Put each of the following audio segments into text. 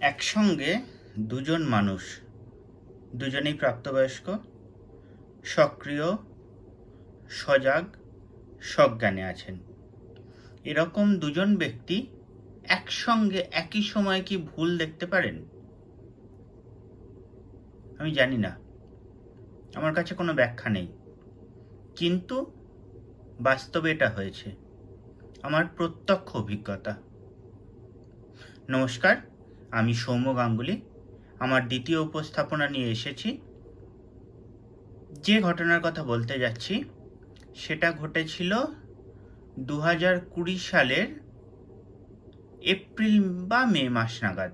একসঙ্গে দুজন মানুষ, দুজনেই প্রাপ্তবয়স্ক, সক্রিয়, সজাগ, সজ্ঞানে আছেন। এরকম দুজন ব্যক্তি একসঙ্গে একই সময় কি ভুল দেখতে পারেন? আমি জানি না। আমার কাছে কোনো ব্যাখ্যা নেই। কিন্তু বাস্তবে এটা হয়েছে। আমার প্রত্যক্ষ অভিজ্ঞতা। নমস্কার। আমি সৌম্য গাঙ্গুলি। আমার দ্বিতীয় উপস্থাপনা নিয়ে এসেছি। যে ঘটনার কথা বলতে যাচ্ছি, সেটা ঘটেছিল দু হাজার কুড়ি সালের এপ্রিল বা মে মাস নাগাদ।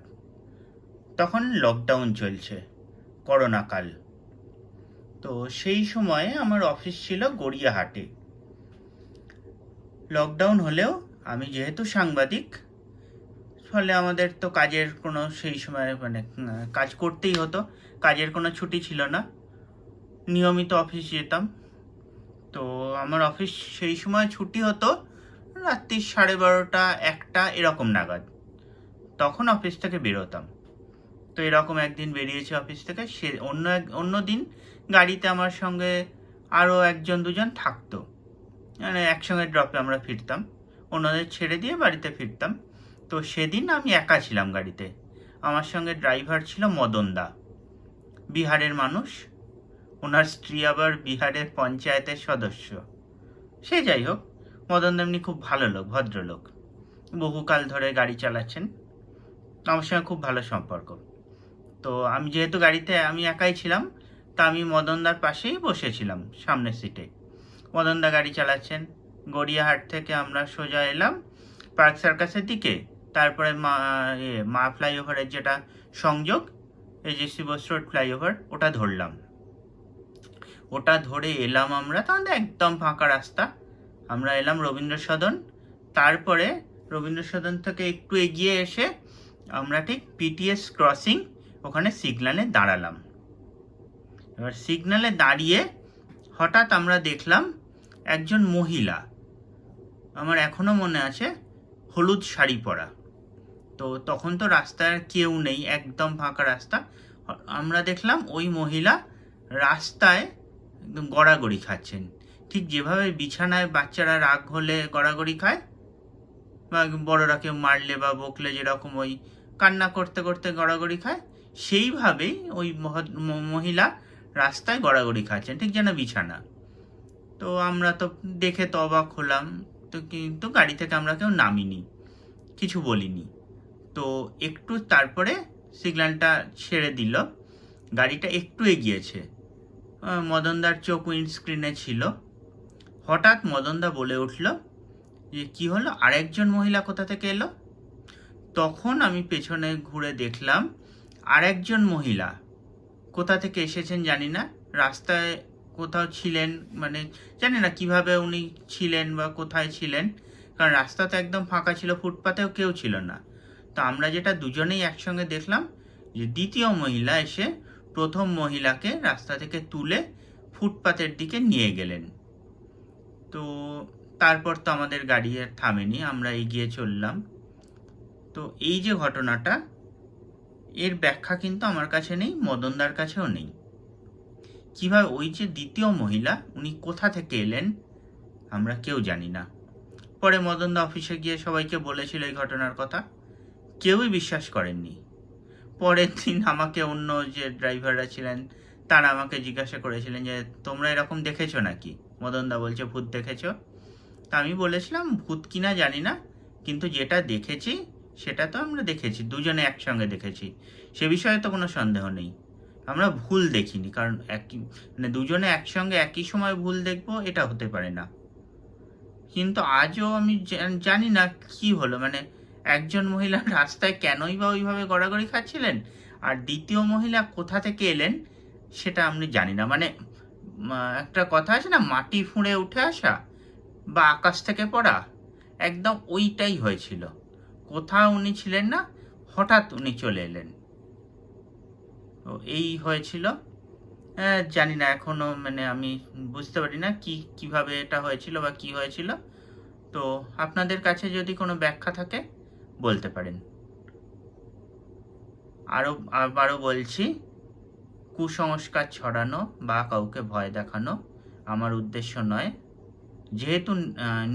তখন লকডাউন চলছে করোনাকাল তো সেই সময়ে আমার অফিস ছিল গড়িয়াহাটে। লকডাউন হলেও আমি যেহেতু সাংবাদিক ফলে আমাদের তো কাজের কোনো সেই সময় মানে কাজ করতেই হতো। কাজের কোনো ছুটি ছিল না। নিয়মিত অফিস যেতাম। তো আমার অফিস সেই সময় ছুটি হতো রাত্রি সাড়ে বারোটা, একটা এরকম নাগাদ। তখন অফিস থেকে বেরোতাম। তো এরকম একদিন বেরিয়েছে অফিস থেকে। সে অন্য এক, অন্য দিন গাড়িতে আমার সঙ্গে আরও একজন, দুজন থাকতো। মানে একসঙ্গে ড্রপে আমরা ফিরতাম। অন্যদের ছেড়ে দিয়ে বাড়িতে ফিরতাম। তো সেদিন আমি একা ছিলাম গাড়িতে। আমার সঙ্গে ড্রাইভার ছিল মদন দা। বিহারের মানুষ। ওনার স্ত্রী আবার বিহারের পঞ্চায়েতের সদস্য। সে যাই হোক, মদন এমনি খুব ভালো লোক, ভদ্রলোক। বহুকাল ধরে গাড়ি চালাচ্ছেন। আমার সঙ্গে খুব ভালো সম্পর্ক। তো আমি যেহেতু গাড়িতে আমি একাই ছিলাম, তা আমি মদনদার পাশেই বসেছিলাম, সামনের সিটে। মদনদা গাড়ি চালাচ্ছেন। গড়িয়াহাট থেকে আমরা সোজা এলাম, পার্ক সার্কাসের দিকে। তারপরে মা মা ফ্লাইওভারের যেটা সংযোগ এজেসি বোস রোড ফ্লাইওভার ওটা ধরলাম। ওটা ধরে এলাম আমরা তাহলে একদম ফাঁকা রাস্তা। আমরা এলাম রবীন্দ্র সদন তারপরে রবীন্দ্র সদন থেকে একটু এগিয়ে এসে আমরা ঠিক পিটিএস ক্রসিং ওখানে সিগনালে দাঁড়ালাম। এবার সিগনালে দাঁড়িয়ে হঠাৎ আমরা দেখলাম একজন মহিলা। আমার এখনও মনে আছে, হলুদ শাড়ি পরা। তো তখন তো রাস্তায় কেউ নেই, একদম ফাঁকা রাস্তা। আমরা দেখলাম ওই মহিলা রাস্তায় একদম গড়াগড়ি খাচ্ছেন। ঠিক যেভাবে বিছানায় বাচ্চারা রাগ হলে গড়াগড়ি খায়, বা বড়রা কেউ মারলে বা বকলে যেরকম ওই কান্না করতে করতে গড়াগড়ি খায়, সেইভাবেই ওই মহিলা রাস্তায় গড়াগড়ি খাচ্ছেন, ঠিক যেন বিছানা। তো আমরা তো দেখে তো অবাক হলাম, তো কিন্তু গাড়ি থেকে আমরা কেউ নামিনি, কিছু বলিনি। তো একটু তারপরে সিগন্যালটা ছেড়ে দিল। গাড়িটা একটু এগিয়েছে। মদনদার চোখ উইন্ডস্ক্রিনে ছিল। হঠাৎ মদনদা বলে উঠল যে, কি হলো? আরেকজন মহিলা কোথা থেকে এলো? তখন আমি পেছনে ঘুরে দেখলাম আরেকজন মহিলা। কোথা থেকে এসেছেন জানি না। রাস্তায় কোথাও ছিলেন মানে জানি না কীভাবে উনি ছিলেন বা কোথায় ছিলেন। কারণ রাস্তা তো একদম ফাঁকা ছিল, ফুটপাতেও কেউ ছিল না। তো আমরা যেটা দুজনেই একসঙ্গে দেখলাম যে দ্বিতীয় মহিলা এসে প্রথম মহিলাকে রাস্তা থেকে তুলে ফুটপাতের দিকে নিয়ে গেলেন। তো তারপর তো আমাদের গাড়ি আর থামেনি, আমরা এগিয়ে চললাম। তো এই যে ঘটনাটা, এর ব্যাখ্যা কিন্তু আমার কাছে নেই, মদনদার কাছেও নেই। কীভাবে ওই যে দ্বিতীয় মহিলা, উনি কোথা থেকে এলেন, আমরা কেউ জানি না। পরে মদনদা অফিসে গিয়ে সবাইকে বলেছিল এই ঘটনার কথা। কেউই বিশ্বাস করেননি। পরের দিন আমাকে অন্য যে ড্রাইভাররা ছিলেন, তারা আমাকে জিজ্ঞাসা করেছিলেন যে, তোমরা এরকম দেখেছ নাকি? মদনদা বলছে, ভূত দেখেছ? তা আমি বলেছিলাম, ভূত কিনা জানি না, কিন্তু যেটা দেখেছি, সেটা তো আমরা দেখেছি, দুজনে একসঙ্গে দেখেছি। সে বিষয়ে তো কোনো সন্দেহ নেই। আমরা ভুল দেখিনি, কারণ একই মানে দুজনে একসঙ্গে একই সময় ভুল দেখব, এটা হতে পারে না। কিন্তু আজও আমি জানি না কি হলো মানে একজন মহিলা রাস্তায় কেনই বা ওইভাবে গড়াগড়ি খাচ্ছিলেন? আর দ্বিতীয় মহিলা কোথা থেকে এলেন? সেটা আমি জানি না। মানে একটা কথা আছে না মাটি ফুঁড়ে উঠে আসা বা আকাশ থেকে পড়া? একদম ওইটাই হয়েছিল। কোথাও উনি ছিলেন না হঠাৎ উনি চলে এলেন। তো এই হয়েছিল। হ্যাঁ, জানি না এখনও মানে আমি বুঝতে পারি না কি কীভাবে এটা হয়েছিল বা কি হয়েছিল। তো আপনাদের কাছে যদি কোনো ব্যাখ্যা থাকে? বলতে পারেন। আরও আবারও বলছি, কুসংস্কার ছড়ানো বা কাউকে ভয় দেখানো আমার উদ্দেশ্য নয়। যেহেতু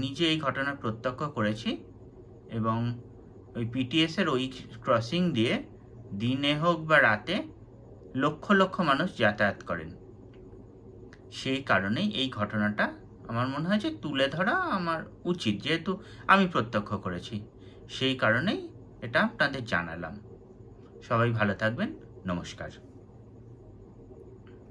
নিজে এই ঘটনা প্রত্যক্ষ করেছি এবং ওই পিটিএসের ওই ক্রসিং দিয়ে দিনে হোক বা রাতে লক্ষ লক্ষ মানুষ যাতায়াত করেন। সেই কারণেই এই ঘটনাটা আমার মনে হয় যে তুলে ধরা আমার উচিত, যেহেতু আমি প্রত্যক্ষ করেছি। সেই কারণেই এটা আপনাদের জানালাম। সবাই ভালো থাকবেন। নমস্কার।